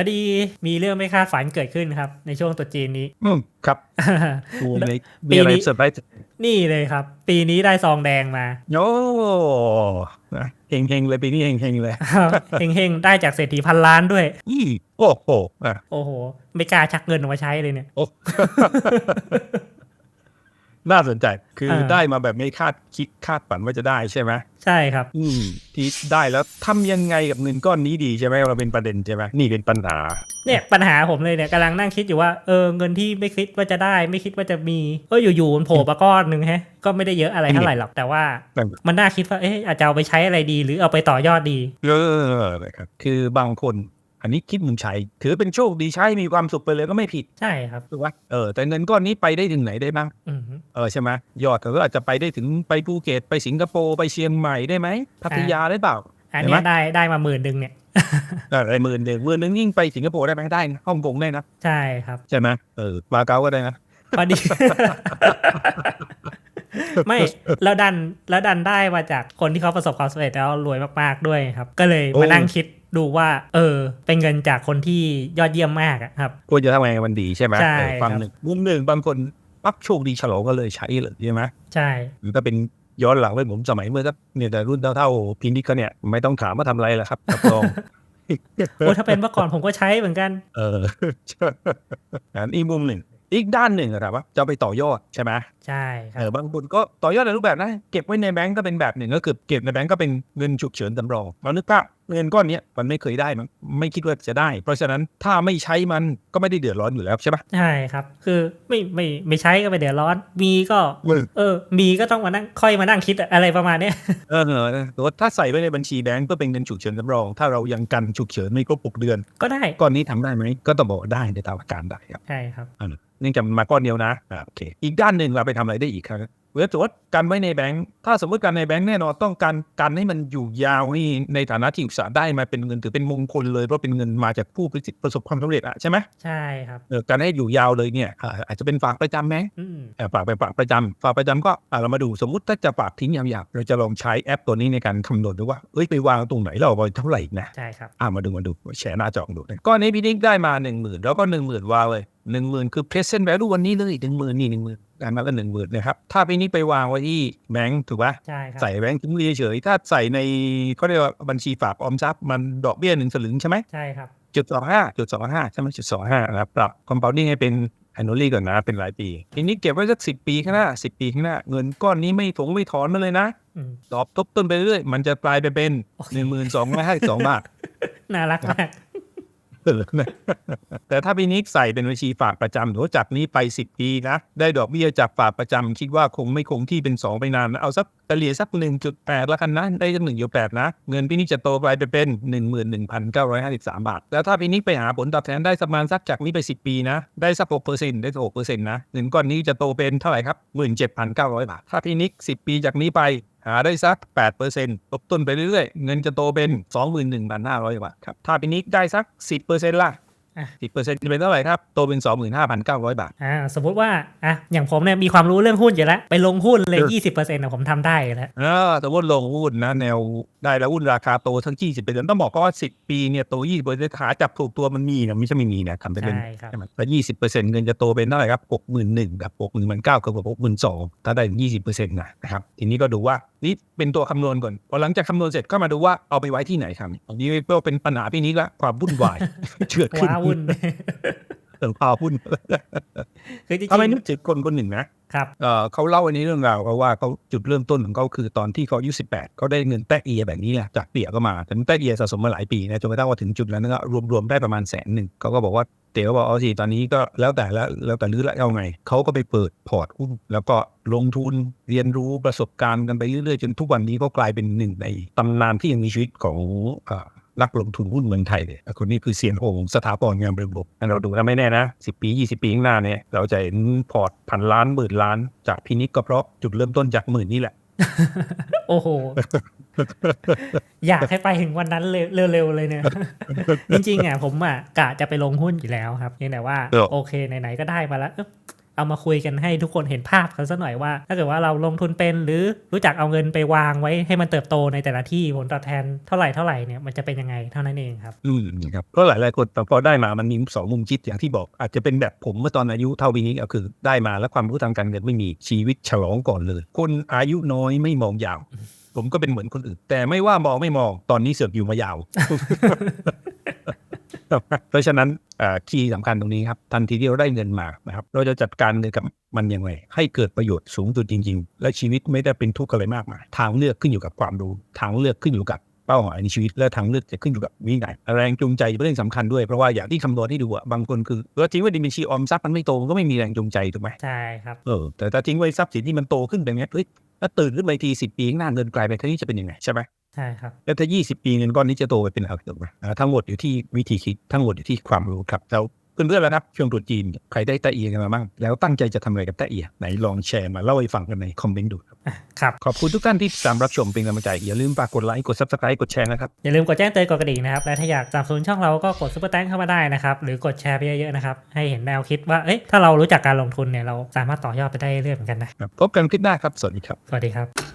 พอดีมีเรื่องไม่คาดฝันเกิดขึ้นครับ ในช่วงตรุษจีนนี้ อืมครับดูในปีมีอะไรนี้เซอร์ไพรส์นี่เลยครับ ปีนี้ได้ซองแดงมาโอ้นะเฮงเฮงๆเลยปีนี้เฮงเฮงๆเลยเฮงๆได้จากเศรษฐีพันล้านด้วยอีโอ้โหอะโอ้โห ไม่กล้าชักเงินออกมาใช้เลยเนี่ยโอ้ น่าสนใจคือเออได้มาแบบไม่คาดคิดคาดฝันว่าจะได้ใช่ไหมใช่ครับ อืมที่ได้แล้วทำยังไงกับเงินก้อนนี้ดีใช่ไหมเราเป็นประเด็นใช่ไหมนี่เป็นปัญหา เนี่ยปัญหาผมเลยเนี่ยกำลังนั่งคิดอยู่ว่าเออเงินที่ไม่คิดว่าจะได้ ไม่คิดว่าจะมีเอออยู่ๆมันโผล่มาก้อนหนึ่งแฮะ ก็ไม่ได้เยอะอะไรเท่าไหร่หรอกแต่ว่าแต่มันน่าคิดว่าเอ๊ะอาจจะเอาไปใช้อะไรดี หรือเอาไปต่อยอดดี เออนะครับคือบางคนอั นนี้คิดมุมใช้ถือเป็นโชคดีใช้มีความสุขไปเลยก็ไม่ผิดใช่ครับถูกไหมเออแต่เงินก้อนนี้ไปได้ถึงไหนได้บ้างอืมเออใช่ไหมยอดก็อาจจะไปได้ถึงไปภูเก็ตไปสิงคโปร์ไปเชียงใหม่ได้ไหมพัทยาได้เปล่าอันเห็นเนี้ไหมยได้ได้มาหมื่นหนึ่งเนี่ยอะไรหมื่นหนึ่งหมื่นหนึ่งยิ่งไปสิงคโปร์ได้ไหมได้นะฮ่องกงได้นะใช่ครับใช่ไหมเออมาเก๊าก็ได้นะพอดีไม่แล้วดันแล้วดันได้มาจากคนที่เขาประสบความสำเร็จแล้วรวยมากๆด้วยครับ ก็เลยมานั่งคิด ดูว่าเออเป็นเงินจากคนที่ยอดเยี่ยมมากอะครับควรจะทำยังไงมันดีใช่ไหมใช่เออฟังครับหนึ่งมุมหนึ่งบางคนปั๊บโชคดีฉลองก็เลยใช้เลยใช่ไหมใช่หรือถ้าเป็นย้อนหลังไปผมสมัยเมื่อสักเนี่ยแต่รุ่นเท่าๆพินิกก็เนี่ยไม่ต้องถามว่าทำอะไรแหละครับรับรองโอ้ถ้าเป็นเมื่อก่อนผมก็ใช้เหมือนกัน เอออันอีกมุมหนึ่ง อีกด้านหนึ่งอะครับว่าจะเอาไปต่อยอดใช่ไหมใช่ครัเอบอบางคนก็ต่อยอดในรูปแบบนะ เก็บไว้ในแบงก์ก็เป็นแบบหนึ่งก็คือเก็บในแบงก์ก็เป็นเงินฉุกเฉินสำรองเรานึกภาพ เงินก้อนเนี้ยมันไม่เคยได้มันไม่คิดว่าจะได้ เพราะฉะนั้นถ้าไม่ใช้มันก็ไม่ได้เดือดร้อนอยู่แล้วใช่ปะใช่ครับ คือไม่ไม่ไม่ใช้ก็ไม่เดือดร้อน มีก็เออ มีก็ต้องมานั่งค่อยมานั่งคิดอะอะไรประมาณเนี้ยเออแต่ว่าถ้าใส่ไว้ในบัญชีแบงก์เพื่อเป็นเงินฉุกเฉินสำรอง ถ้าเรายังกันฉุกเฉินไม่ครบหกเดือน ก็ได้ก้อนนี้ทำได้ไหมก็ต้องบอกว่าได้ในตามหลักการได้ครับใช่ครับอ่าเนื่องจากมันมาก้อนเดียวนะอ่าโอเคอีกด้านหนึ่งเราไปทำอะไรได้อีกครับ เวลาสมมติกันไว้ในแบงค์ถ้าสมมติกันในแบงค์แน่นอนต้องการกันให้มันอยู่ยาวให้ในฐานะที่อุตสาห์ได้มาเป็นเงินถือเป็นมงคลเลยเพราะเป็นเงินมาจากผู้ประสบความสำเร็จอะใช่ไหมใช่ครับเออการให้อยู่ยาวเลยเนี่ยอ่าอาจจะเป็นฝากประจำไหมอืมเออฝากไปฝากประจำฝากประจำก็อ่าเรามาดูสมมติถ้าจะฝากทิ้งยาวๆเราจะลองใช้แอปตัวนี้ในการคำนวณดูว่าเอ้ยไปวางตรงไหนเราเอาไปเท่าไหร่นะใช่ครับอ่ามาดูมาดูแชร์หน้าจอดูนะก้อนนี้พี่นิกได้มาหนึ่งหมื่นแล้วก็หนึ่งหมื่นวางเลย หนึ่งหมื่นคือ present value วันนี้เลยหนึ่งหมื่นนี่หนึ่งหมื่นได้มาแล้วหนึ่งหมื่นนะครับ ถ้าพี่นิกไปวางไว้ที่แบงก์ถูกปะใช่ครับใส่แบงก์ทิ้งไว้เฉยๆถ้าใส่ในเขาเรียกว่าบัญชีฝากออมทรัพย์มันดอกเบี้ยหนึ่งสลึงใช่ไหมใช่ครับจุดสองห้าจุดสองห้าใช่ไหมจุดสองห้านะครับปรับ compounding ให้เป็น annually ก่อนนะเป็นรายปี ทีนี้เก็บไว้สักสิบปีข้างหน้าสิบปีข้างหน้า เงินก้อนนี้ไม่ถงไม่ถอนมาเลยนะอืมตอบทบต้นไปเรื่อยๆมันจะกลายไปเป็นหนึ่งหมื่นสองร้อยห้าสิบสองบาทน่ารักมาก แต่ถ้าพี่นิกใส่เป็นบัญชีฝากประจำหรือว่าจากนี้ไป10ปีนะ ได้ดอกเบี้ยจากฝากประจำคิดว่าคงไม่คงที่เป็น2ไปนานนะเอาสักเฉลี่ยสัก1.8แปดล้วกันนะ ได้สัก1.8นะ เงินพี่นิกจะโตไปเป็น11,953บสามบาท แล้วถ้าพี่นิกไปหาผลตอบแทนได้ประมาณสักจากนี้ไป10ปีนะ ได้สัก6%ได้สัก6%นต์นะเงินก้อนนี้จะโตเป็นเท่าไหร่ครับ17,900บาทถ้าพี่นิก10ปีจากนี้ไป หาได้สัก 8%ลบต้นไปเรื่อยๆ เงินจะโตเป็น 21,500 บาทครับ ถ้าพี่นิกได้สัก 10%ล่ะอะ10%จะเป็นเท่าไหร่ครับ โตเป็น 25,900 บาท อ่า สมมุติว่า อะ อย่างผมเนี่ยมีความรู้เรื่องหุ้นอยู่แล้ว ไปลงหุ้นเลยยี่สิบเปอร์เซ็นต์ะผมทำได้อยู่แล้วเออสมมติลงหุ้นนะ แนวได้แล้วหุ้นราคาโตทั้ง 20%ต้องบอกก็ว่า 10 ปีเนี่ยโต20%หาจับถูกตัวมันมีนะไม่ใช่ไม่มีนะทำไปเป็นใช่ครับใช่ไหมแล้ว20%เงินจะโตเป็นเท่าไหร่ครับ 61,000 กับ 61,900กับ 62,000ถ้าได้ถึง20%นะนะครับ ทีนี้ก็ดูว่านี่เป็นตัวคำนวณก่อนพอหลังจากคำนวณเสร็จก็มาดูว่าเอาไปไว้ที่ไหนครับอันนี้ก็เป็นปัญหาพี่นี้ละความวุ่นวายเชื่อขึ้นว้าวุ่นเรื่องพาหุ้นคือจริงทำไมนึกถึงคนคนหนึ่งนะๆครับเอ่อเขาเล่าอันนี้เรื่องราวเขาว่าเขาจุดเริ่มต้นของเขาคือตอนที่เขาอายุ18เขาได้เงินแตกเอียแบบนี้แหละจากเตี่ยก็มาแต่แตกเอียสะสมมาหลายปีนะจนกระทั่งว่าถึงจุดนั้นก็รวมๆได้ประมาณแสนหนึ่งเขาก็บอกว่า เตี๋ยก็บอกเอาสิตอนนี้ก็แล้วแต่แล้วแล้วแต่ลื้อละเอาไงเขาก็ไปเปิดพอร์ตหุ้นแล้วก็ลงทุนเรียนรู้ประสบการณ์กันไปเรื่อยๆ จนทุกวันนี้เขากลายเป็นหนึ่งในตำนานที่ยังมีชีวิตของนักลงทุนหุ้นเมืองไทยเลยคนนี้คือเซียนโหงสถาปนงานบริบทเราดูแล้วไม่แน่นะสิปียี่สิบปีข้างหน้าเนี่ยเราจะเห็นพอร์ตพันล้านหมื่นล้าน จากพินิกก็เพราะจุดเริ่มต้นจากหมื่นนี่แหละ โอ้โห อยากให้ไปถึงวันนั้นเร็วๆเลยเนี่ย จริงๆอะผมอะกะจะไปลงหุ้นอยู่แล้วครับเพียงแต่ว่าเออโอเคไหนๆก็ได้มาแล้วเอ้อเอามาคุยกันให้ทุกคนเห็นภาพกันสักหน่อยว่า ถ้าเกิดว่าเราลงทุนเป็นหรือรู้จักเอาเงินไปวางไว้ให้มันเติบโตในแต่ละที่ผลตอบแทนเท่าไหร่เท่าไหร่เนี่ยมันจะเป็นยังไงเท่านั้นเองครับอืมครับก็หลายหลายๆคนแต่พอได้มามันมีสองมุมคิดอย่างที่บอก อาจจะเป็นแบบผมเมื่อตอนอายุเท่าปีนี้ก็คือได้มาแล้วความรู้ทางการเงินไม่มีชีวิตฉลองก่อนเลย คนอายุน้อยไม่มองยาว ผมก็เป็นเหมือนคนอื่น แต่ไม่ว่ามองไม่มองตอนนี้เสือกอยู่มายาว เพราะฉะนั้นคีย์สำคัญตรงนี้ครับ ทันทีที่เราได้เงินมานะครับ เราจะจัดการเงินกับมันยังไง ให้เกิดประโยชน์สูงสุดจริง ๆ และชีวิตไม่ได้เป็นทุกข์อะไรมากมายทางเลือกขึ้นอยู่กับความรู้ทางเลือกขึ้นอยู่กับเป้าหมายในชีวิตและทางเลือกจะขึ้นอยู่กับวินัยแรงจูงใจเป็นเรื่องสำคัญด้วยเพราะว่าอย่างที่คำนวณให้ดูอะบางคนคือเออทิ้งไว้ในบัญชีออมทรัพย์มันไม่โตมันก็ไม่มีแรงจูงใจถูกไหมใช่ครับเออแต่ถ้าทิ้งไว้ทรัพย์สินที่มันโตขึ้นแบบเนี้ยเฮ้ย ถ้าตื่นขึ้นมาอีกทีสิบปีข้างหน้าเงินกลายไปเท่านี้จะเป็นยังไงใช่ไหมใช่ครับแล้วถ้า20ปีเงินก้อนนี้จะโตไปเป็นอะไรถูกไหมอ่าทั้งหมดอยู่ที่วิธีคิดทั้งหมดอยู่ที่ความรู้ครับแล้ว เพื่อนๆแล้วครับช่วงตรุษจีนใครได้แตะเอียกันมาบ้างแล้วตั้งใจจะทำอะไรกับแตะเอียไหนลองแชร์มาเล่าให้ฟังกันในคอมเมนต์ดูครับอะครับ ขอบคุณทุกท่านที่ติดตามรับชมเป็นกำลังใจ อย่าลืมฝากกดไลค์กด subscribe กดแชร์นะครับ อย่าลืมกดแจ้งเตือนกดกระดิ่งนะครับ และถ้าอยากสนับสนุนช่องเราก็กดซุปเปอร์แตงเข้ามาได้นะครับ หรือกดแชร์ไปเยอะๆนะครับ ให้เห็นแนวคิดว่า เอ้ยถ้าเรารู้จักการลงทุนเนี่ยเราสามารถต่อยอดไปได้เรื่อยๆเหมือนกันนะพบกันคลิปหน้าครับสวัสดีครับ สวัสดีครับ